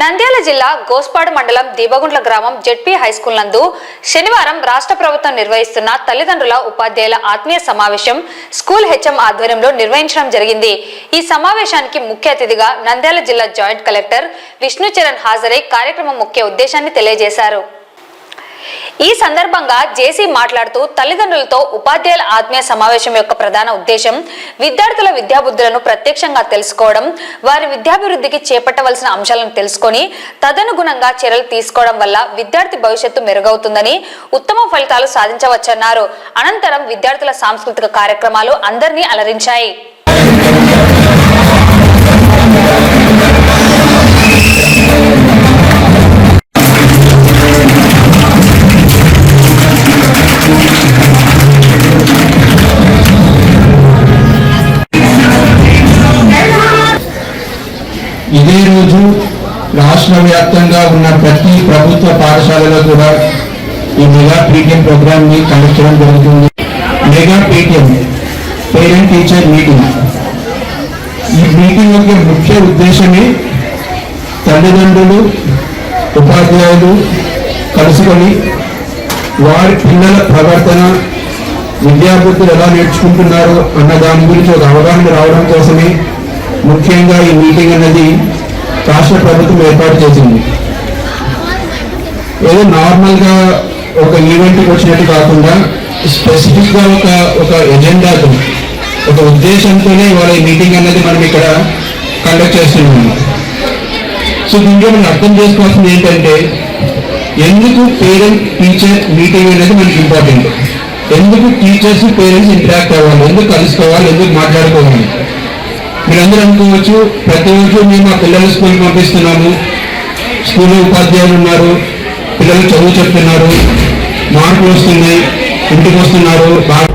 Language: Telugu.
నంద్యాల జిల్లా గోస్పాడు మండలం దీబగుండ్ల గ్రామం జెడ్పీ హైస్కూల్ నందు శనివారం రాష్ట్ర ప్రభుత్వం నిర్వహిస్తున్న తల్లిదండ్రుల ఉపాధ్యాయుల ఆత్మీయ సమావేశం స్కూల్ హెచ్ఎం ఆధ్వర్యంలో నిర్వహించడం జరిగింది. ఈ సమావేశానికి ముఖ్య అతిథిగా నంద్యాల జిల్లా జాయింట్ కలెక్టర్ విష్ణుచరణ్ హాజరై కార్యక్రమం ముఖ్య ఉద్దేశాన్ని తెలియజేశారు. ఈ సందర్భంగా జేసీ మాట్లాడుతూ తల్లిదండ్రులతో ఉపాధ్యాయుల ఆత్మీయ సమావేశం యొక్క ప్రధాన ఉద్దేశం విద్యార్థుల విద్యాబుద్ధులను ప్రత్యక్షంగా తెలుసుకోవడం వారి విద్యాభివృద్ధికి చేపట్టవలసిన అంశాలను తెలుసుకొని తదనుగుణంగా చర్యలు తీసుకోవడం వల్ల విద్యార్థి భవిష్యత్తు మెరుగవుతుందని ఉత్తమ ఫలితాలు సాధించవచ్చన్నారు. అనంతరం విద్యార్థుల సాంస్కృతిక కార్యక్రమాలు అందరినీ అలరించాయి. ఇదే రోజు రాష్ట్ర వ్యాప్తంగా ఉన్న ప్రతి ప్రభుత్వ పాఠశాలలో కూడా ఈ మెగా పీటీఎం ప్రోగ్రామ్ని కండక్ట్ చేయడం జరుగుతుంది. Mega PTM parent teacher meeting. ఈ మీటింగ్ యొక్క ముఖ్య ఉద్దేశమే తల్లిదండ్రులు ఉపాధ్యాయులు కలుసుకొని వారి పిల్లల ప్రవర్తన విద్యార్థులు ఎలా నేర్చుకుంటున్నారు అన్న దాని గురించి ఒక అవగాహన రావడం కోసమే ముఖ్యంగా ఈ మీటింగ్ అనేది రాష్ట్ర ప్రభుత్వం ఏర్పాటు చేసింది. ఏదో నార్మల్గా ఒక ఈవెంట్కి వచ్చినట్టు కాకుండా స్పెసిఫిక్గా ఒక ఒక ఎజెండాతో ఒక ఉద్దేశంతోనే ఇవాళ ఈ మీటింగ్ అనేది మనం ఇక్కడ కండక్ట్ చేస్తున్నాము. సో దీంట్లో మనం అర్థం చేసుకోవాల్సింది ఏంటంటే ఎందుకు పేరెంట్ టీచర్ మీటింగ్ అనేది మనకి ఇంపార్టెంట్? ఎందుకు టీచర్స్ పేరెంట్స్ ఇంటరాక్ట్ అవ్వాలి? ఎందుకు కలుసుకోవాలి? ఎందుకు మాట్లాడుకోవాలి? మీరందరూ అనుకోవచ్చు ప్రతిరోజు మేము మా పిల్లలు స్కూల్కి పంపిస్తున్నాము. స్కూల్లో ఉపాధ్యాయులు ఉన్నారు పిల్లలు చదువు చెప్తున్నారు మార్పులు వస్తున్నాయి ఇంటికి వస్తున్నారు బాగా